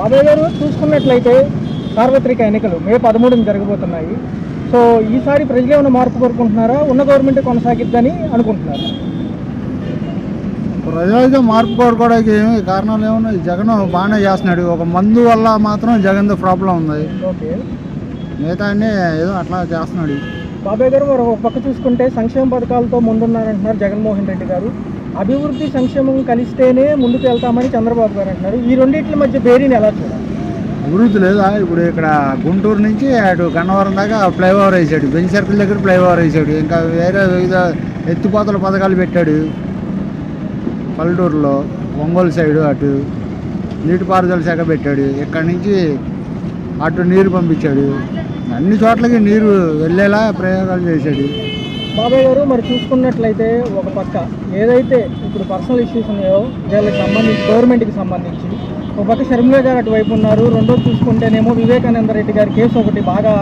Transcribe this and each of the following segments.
బాబాయ్ గారు చూసుకున్నట్లయితే సార్వత్రిక ఎన్నికలు మే పదమూడున జరగబోతున్నాయి. సో ఈసారి ప్రజలు ఏమైనా మార్పు కోరుకుంటున్నారా? ఉన్న గవర్నమెంట్ కొనసాగిద్దని అనుకుంటున్నారు? ప్రజలైతే మార్పు కోరుకోవడానికి ఏమి కారణాలు ఏమన్నా జగన్ బాగానే చేస్తున్నాడు. ఒక మందు వల్ల మాత్రం జగన్ ప్రాబ్లం ఉంది. ఓకే. మిగతా ఏదో అట్లా చేస్తున్నాడు. బాబాయ్ గారు ఒక పక్క చూసుకుంటే సంక్షేమ పథకాలతో ముందున్నారంటున్నారు జగన్మోహన్ రెడ్డి గారు. అభివృద్ధి సంక్షేమం కలిస్తేనే ముందుకు వెళ్తామని చంద్రబాబు గారు అంటున్నారు. ఈ రెండింటి మధ్య బేరీని ఎలా చూడాలి? అభివృద్ధి లేదా? ఇప్పుడు ఇక్కడ గుంటూరు నుంచి అటు గన్నవరం దాకా ఫ్లైఓవర్ వేసాడు. బెంచ్ సర్కిల్ దగ్గర ఫ్లైఓవర్ వేసాడు. ఇంకా వేరే వివిధ ఎత్తిపోతల పథకాలు పెట్టాడు. పల్లెటూరులో ఒంగోలు సైడు అటు నీటిపారుదల శాఖ పెట్టాడు. ఇక్కడ నుంచి అటు నీరు పంపించాడు. అన్ని చోట్లకి నీరు వెళ్ళేలా ప్రయోగాలు చేశాడు. బాబాయ్ గారు మరి చూసుకున్నట్లయితే ఒక పక్క ఏదైతే ఇప్పుడు పర్సనల్ ఇష్యూస్ ఉన్నాయో వీళ్ళకి సంబంధించి గవర్నమెంట్కి సంబంధించి ఒక పక్క షర్మిల గారు అటువైపు ఉన్నారు. రెండోది చూసుకుంటేనేమో వివేకానంద రెడ్డి గారి కేసు ఒకటి బాగా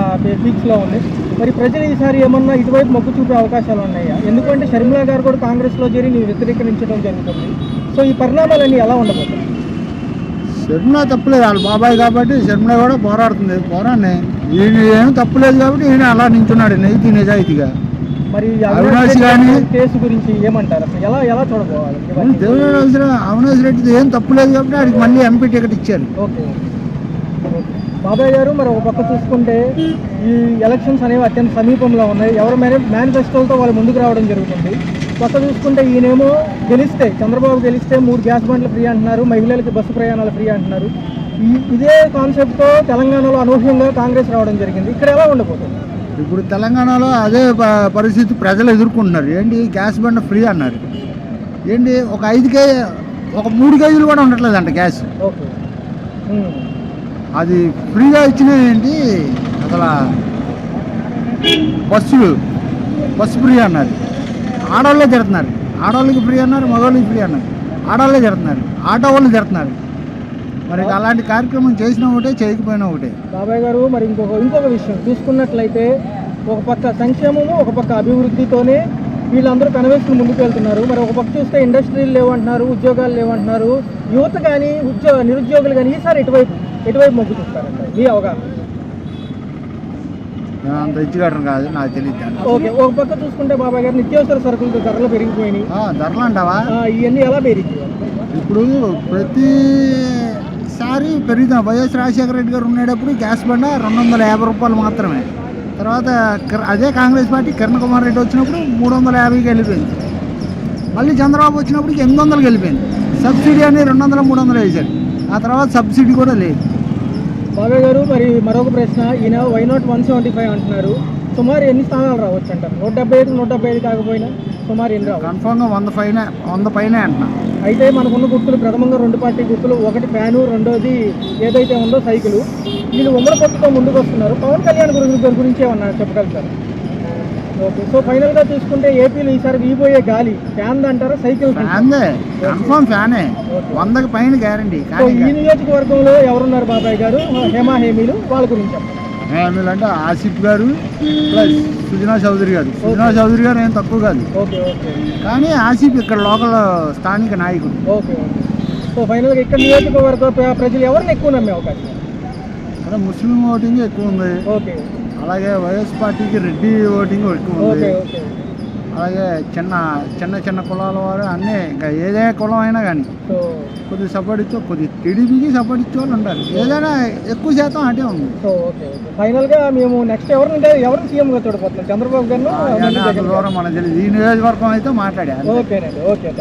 ఫిక్స్లో ఉంది. మరి ప్రజలు ఈసారి ఏమన్నా ఇటువైపు మొగ్గు చూపే అవకాశాలు ఉన్నాయా? ఎందుకంటే షర్మిల గారు కూడా కాంగ్రెస్లో చేరి నీ వ్యతిరేకరించడం జరుగుతుంది. సో ఈ పరిణామాలన్నీ ఎలా ఉండబోతుంది షర్మిల తప్పులేదు. వాళ్ళు బాబాయ్ కాబట్టి షర్మిల కూడా పోరాడుతుంది. పోరాడిని ఈయన ఏం తప్పులేదు కాబట్టి ఈయన అలా నించున్నాడు. నైతి నిజాయితీగా మరి అవినాష్ రెడ్డి గాని- కేసు గురించి ఏమంటారు అసలు? ఎలా ఎలా చూడబోవాలి? అవసరం అవినాష్ ఏం తప్పులేదు కాబట్టి ఆడికి మళ్ళీ ఎంపీ టికెట్ ఇచ్చారు. ఓకే. బాబాయ్ గారు మరి ఒక పక్క చూసుకుంటే ఈ ఎలక్షన్స్ అనేవి అత్యంత సమీపంలో ఉన్నాయి. ఎవరు మేనే మేనిఫెస్టోలతో వాళ్ళు ముందుకు రావడం జరుగుతుంది. కొత్త చూసుకుంటే ఈయనేమో గెలిస్తే చంద్రబాబు గెలిస్తే మూడు గ్యాస్ బండ్లు ఫ్రీ అంటున్నారు మహిళలకి బస్సు ప్రయాణాలు ఫ్రీ అంటున్నారు. ఈ ఇదే కాన్సెప్ట్తో తెలంగాణలో అనూహ్యంగా కాంగ్రెస్ రావడం జరిగింది. ఇక్కడ ఎలా ఉండబోతుంది? ఇప్పుడు తెలంగాణలో అదే పరిస్థితి ప్రజలు ఎదుర్కొంటున్నారు. ఏంటి? గ్యాస్ బండ ఫ్రీ అన్నారు. ఏంటి? ఒక ఐదు కేజీ ఒక మూడు కేజీలు కూడా ఉండట్లేదంట గ్యాస్. అది ఫ్రీగా ఇచ్చిన ఏంటి? అసలు బస్సులు బస్సు ఫ్రీ అన్నారు. ఆడవాళ్ళే తిడుతున్నారు. ఆడవాళ్ళకి ఫ్రీ అన్నారు మగవాళ్ళకి ఫ్రీ అన్నారు. ఆడవాళ్ళే తిడుతున్నారు. ఆటో వాళ్ళు తిడుతున్నారు. మరి అలాంటి కార్యక్రమం చేసినా ఒకటే చేయకపోయినా ఒకటే. బాబాయ్ గారు మరి ఇంకొక ఇంకొక విషయం. చూసుకున్నట్లయితే ఒక పక్క సంక్షేమము ఒక పక్క అభివృద్ధితోనే వీళ్ళందరూ కనవేసుకుని ముందుకు వెళ్తున్నారు. మరి ఒక పక్క చూస్తే ఇండస్ట్రీలు లేవంటున్నారు ఉద్యోగాలు లేవంటున్నారు. యువత కానీ ఉద్యోగ నిరుద్యోగులు కానీ ఈసారి ఎటువైపు ఎటువైపు మొగ్గు చూస్తారంట మీ అవగాహన. నేను అంత ఇచ్చిగట్టం కాదు నాకు తెలియదు ఓకే ఒక పక్క చూసుకుంటే బాబాయ్ గారు నిత్యావసర సరుకులు ధరలు పెరిగిపోయినాయి. ధరలు అంటావా? ఇవన్నీ ఎలా పెరిగాయి ఇప్పుడు ప్రతిసారి పెరుగుతాం. వైఎస్ రాజశేఖర రెడ్డి గారు ఉండేటప్పుడు గ్యాస్ బండ రెండు వందల యాభై రూపాయలు మాత్రమే. తర్వాత అదే కాంగ్రెస్ పార్టీ కిరణ్ కుమార్ రెడ్డి వచ్చినప్పుడు మూడు వందల యాభైకి వెళ్ళిపోయింది. మళ్ళీ చంద్రబాబు వచ్చినప్పుడు ఎనిమిది వందలకి వెళ్ళిపోయింది. సబ్సిడీ అని రెండు వందల మూడు వందలు వేశారు. ఆ తర్వాత సబ్సిడీ కూడా లేదు. బాబాయ్ గారు మరి మరొక ప్రశ్న. ఈయన why not one seventy five అంటున్నారు. సుమారు ఎన్ని స్థానాలు రావచ్చు అంటారు? నూట డెబ్బై ఐదు నూట డెబ్బై ఐదు కాకపోయినా సుమారు ఎన్ని రావచ్చు? కన్ఫామ్గా వంద పైన వంద పైనే అంటున్నా. అయితే మనకున్న గుర్తులు ప్రథమంగా రెండు పార్టీ గుర్తులు ఒకటి ఫ్యాను రెండోది ఏదైతే ఉందో సైకిల్. వీళ్ళు ఉమ్మడి పొత్తుతో ముందుకు వస్తున్నారు. పవన్ కళ్యాణ్ గురించి గారి గురించి ఏమన్నా చెప్పగలుగుతారు? ఓకే సో ఫైనల్గా చూసుకుంటే ఏపీలో ఈసారి వీబోయే గాలి. ఫ్యాన్ అంటారా సైకిల్ కన్ఫామ్ ఫ్యానే. వందకి పైన గ్యారంటీ ఈ నియోజకవర్గంలో ఎవరున్నారు బాబాయ్ గారు? హేమా హేమీలు వాళ్ళ గురించి చెప్పండి. అంటే ఆసిఫ్ గారు ప్లస్ సుజనా చౌదరి గారు. సుజనా చౌదరి గారు ఏం తక్కువ కాదు. Okay okay. కానీ ఆసిఫ్ ఇక్కడ లోకల్ స్థానిక నాయకుడు. సో ఫైనల్గా ఇక్కడ నియోజకవర్గ ప్రజలు ఎవరిని ఎక్కువ నమ్మే అవకాశం? ఇక్కడ ముస్లిం ఓటింగ్ ఎక్కువ ఉంది. అలాగే వైఎస్ పార్టీకి రెడ్డి ఓటింగ్ ఎక్కువ ఉంది. అలాగే చిన్న చిన్న చిన్న కులాల వారు అన్నీ ఇంకా ఏదే కులం అయినా కానీ సో కొద్దిగా సపోర్ట్ ఇచ్చో కొద్దిగా టీడీపీకి సపోర్ట్ ఇచ్చే వాళ్ళు ఉంటారు ఏదైనా ఎక్కువ శాతం అటే ఉంది. Okay okay. ఫైనల్గా మేము నెక్స్ట్ ఎవరిని అంటే ఎవరిని సీఎంగా చూడబోతున్నాం? చంద్రబాబు గారు మనకు తెలియదు. ఈ నియోజకవర్గం అయితే మాట్లాడారు ఓకేనండి ఓకే.